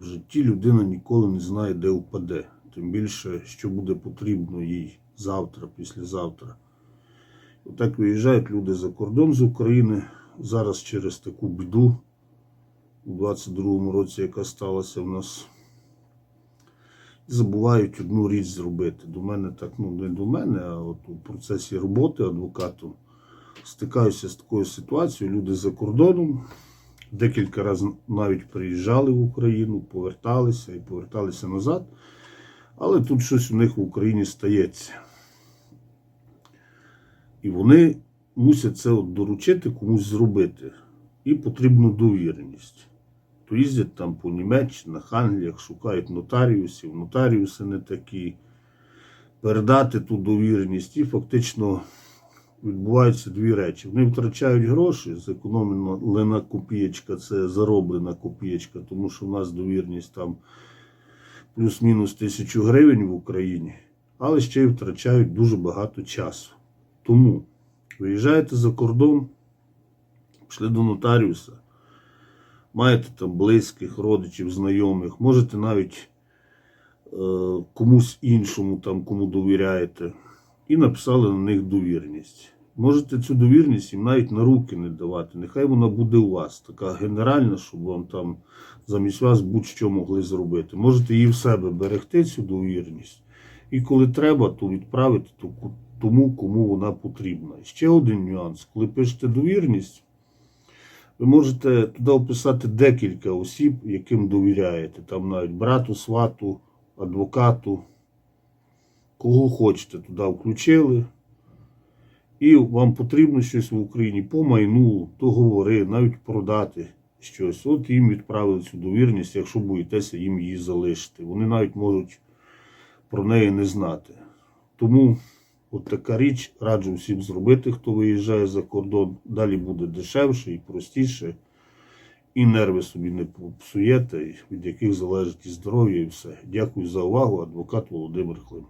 В житті людина ніколи не знає, де впаде. Тим більше, що буде потрібно їй завтра, післязавтра. Отак виїжджають люди за кордон з України зараз через таку біду у 22-му році, яка сталася в нас. І забувають одну річ зробити. До мене так, ну не до мене, а от у процесі роботи адвокатом стикаюся з такою ситуацією. Люди за кордоном декілька разів навіть приїжджали в Україну, поверталися і поверталися назад. Але тут щось у них в Україні стається. І вони мусять це от доручити комусь зробити. І потрібна довіреність. То їздять там по Німеччинах, Англіях, шукають нотаріусів, нотаріуси не такі. Передати ту довіреність і фактично відбуваються дві речі. Вони втрачають гроші, зекономлена копієчка, це зароблена копієчка, тому що в нас довірність там плюс-мінус тисячу гривень в Україні, але ще й втрачають дуже багато часу. Тому виїжджаєте за кордон, пішли до нотаріуса, маєте там близьких, родичів, знайомих, можете навіть е, комусь іншому, там, кому довіряєте, і написали на них довірність. Можете цю довірність їм навіть на руки не давати. Нехай вона буде у вас, така генеральна, щоб вам там замість вас будь-що могли зробити. Можете її в себе берегти, цю довірність. І коли треба, то відправити тому, кому вона потрібна. Ще один нюанс. Коли пишете довірність, ви можете туди вписати декілька осіб, яким довіряєте. Там навіть брату, свату, адвокату, кого хочете, туди включили. І вам потрібно щось в Україні по майну, договори, навіть продати щось. От їм відправили цю довірність, якщо боїтеся їм її залишити. Вони навіть можуть про неї не знати. Тому от така річ раджу всім зробити, хто виїжджає за кордон. Далі буде дешевше і простіше. І нерви собі не псуєте, від яких залежить і здоров'я, і все. Дякую за увагу. Адвокат Володимир Клим.